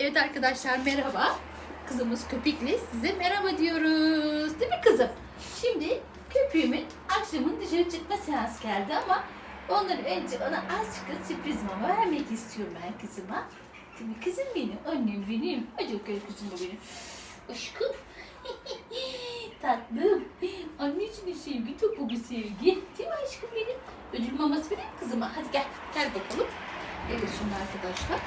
Evet arkadaşlar merhaba. Kızımız Köpük'le size merhaba diyoruz. Değil mi kızım? Şimdi köpüğümün akşamın dışarı çıkma seansı geldi ama ondan önce ona azıcık sürpriz mama vermek istiyorum ben kızıma. Mi kızım benim? Annem benim. Acaba kızım da benim. Aşkım. Tatlım. Anneciğin sevgi topu bir sevgi. Değil mi aşkım benim? Ödül maması vereyim kızıma. Hadi gel. Gel bakalım. Evet şimdi arkadaşlar.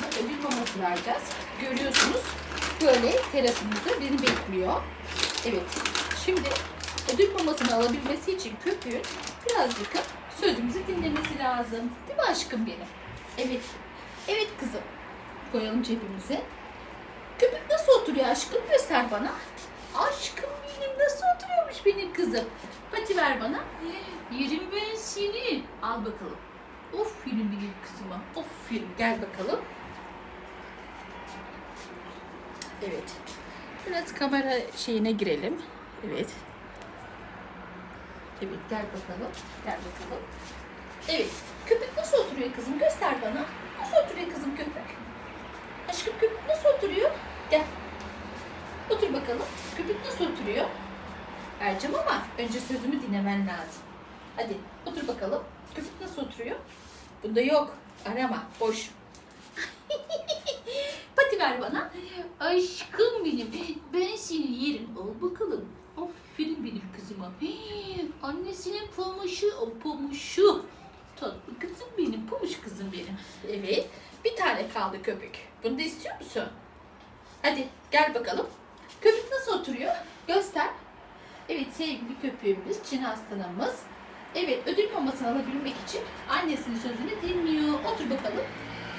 Ona ödül maması vereceğiz. Görüyorsunuz. Böyle terasımızda beni bekliyor. Evet. Şimdi ödül mamasını alabilmesi için köpüğün birazcık sözümüzü dinlemesi lazım. Değil mi aşkım benim? Evet. Evet kızım. Koyalım cebimize. Köpük nasıl oturuyor aşkım? Göster bana. Aşkım benim nasıl oturuyormuş benim kızım? Pati ver bana. Yerim ben seni. Al bakalım. Of film benim kızıma. Of film. Gel bakalım. Evet. Biraz kamera şeyine girelim. Evet. Evet gel bakalım. Gel bakalım. Evet. Köpük nasıl oturuyor kızım? Göster bana. Nasıl oturuyor kızım köpük? Aşkım köpük nasıl oturuyor? Gel. Otur bakalım. Köpük nasıl oturuyor? Vereceğim ama önce sözümü dinlemen lazım. Hadi otur bakalım. Köpük nasıl oturuyor? Bunda yok. Arama. Boş. Ver bana. Aşkım benim. Ben seni yerim. Al bakalım. Aferin benim kızıma. Hii, Annesinin pamuşu. O pamuşu. Tatlı kızım benim. Pamuş kızım benim. Evet. Bir tane kaldı köpük. Bunu da istiyor musun? Hadi gel bakalım. Köpük nasıl oturuyor? Göster. Evet sevgili köpüğümüz, Çin hastalığımız. Evet ödül mamasını alabilmek için annesinin sözünü dinliyor. Otur bakalım.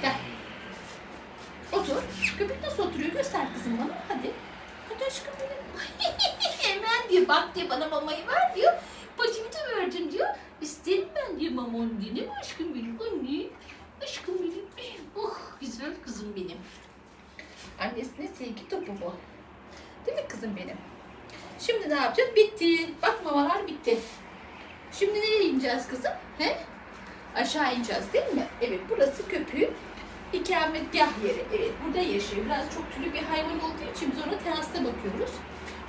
Gel. Otur. Köpük nasıl oturuyor? Göster kızım bana. Hadi. Hadi aşkım benim. Hemen diyor. Bak diyor bana mamayı ver diyor. Paçımı da verdim diyor. İsterim ben diyor mamon diyor. Değil mi aşkım benim? Anne. Aşkım benim. Oh güzel kızım benim. Annesine sevgi topu bu. Değil mi kızım benim? Şimdi ne yapacağız? Bitti. Bak mamalar bitti. Şimdi nereye ineceğiz kızım? He? Aşağı ineceğiz değil mi? Evet burası köpüğün ikametgah yeri. Evet burada yaşıyor. Biraz çok türlü bir hayvan olduğu için biz ona terasta bakıyoruz.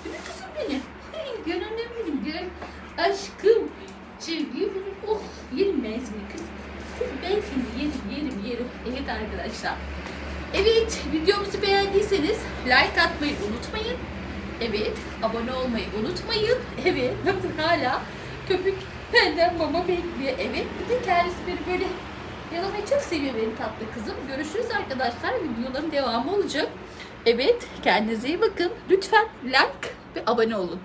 Değil kızım benim? Hey, annem benim gel. Aşkım. Sevgilim benim. Oh yerim ben seni kız. Kız ben seni yerim yerim yerim. Evet arkadaşlar. Evet videomuzu beğendiyseniz like atmayı unutmayın. Evet abone olmayı unutmayın. Evet bakın hala köpük benden mama bekliyor. Evet bir de kendisi beni böyle yalamayı çok seviyor benim tatlı kızım. Görüşürüz arkadaşlar. Videoların devamı olacak. Evet kendinize iyi bakın. Lütfen like ve abone olun.